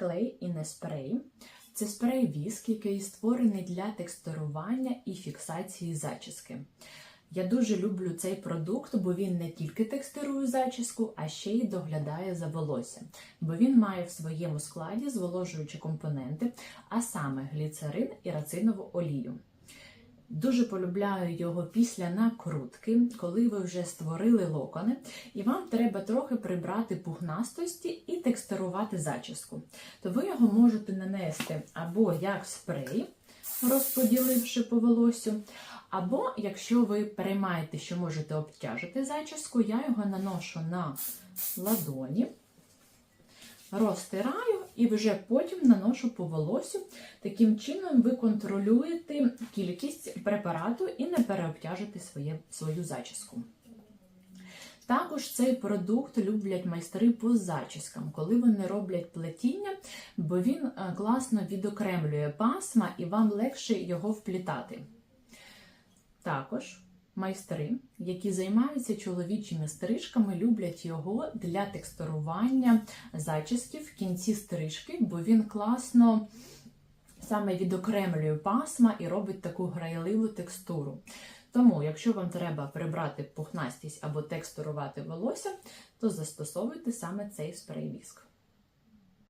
клей і не спрей. Це спрей віск, який створений для текстурування і фіксації зачіски. Я дуже люблю цей продукт, бо він не тільки текстурує зачіску, а ще й доглядає за волоссям, бо він має в своєму складі зволожуючі компоненти, а саме гліцерин і рацинову олію. Дуже полюбляю його після накрутки, коли ви вже створили локони, і вам треба трохи прибрати пухнастості і текстурувати зачіску. То ви його можете нанести або як спрей, розподіливши по волосю, або якщо ви переймаєте, що можете обтяжити зачіску, я його наношу на ладоні, розтираю і вже потім наношу по волосю. Таким чином ви контролюєте кількість препарату і не переобтяжите своє, свою зачіску. Також цей продукт люблять майстри по зачіскам, коли вони роблять плетіння, бо він е, класно відокремлює пасма і вам легше його вплітати. Також майстри, які займаються чоловічими стрижками, люблять його для текстурування зачіски в кінці стрижки, бо він класно саме відокремлює пасма і робить таку грайливу текстуру. Тому, якщо вам треба прибрати пухнастість або текстурувати волосся, то застосовуйте саме цей спрей віск.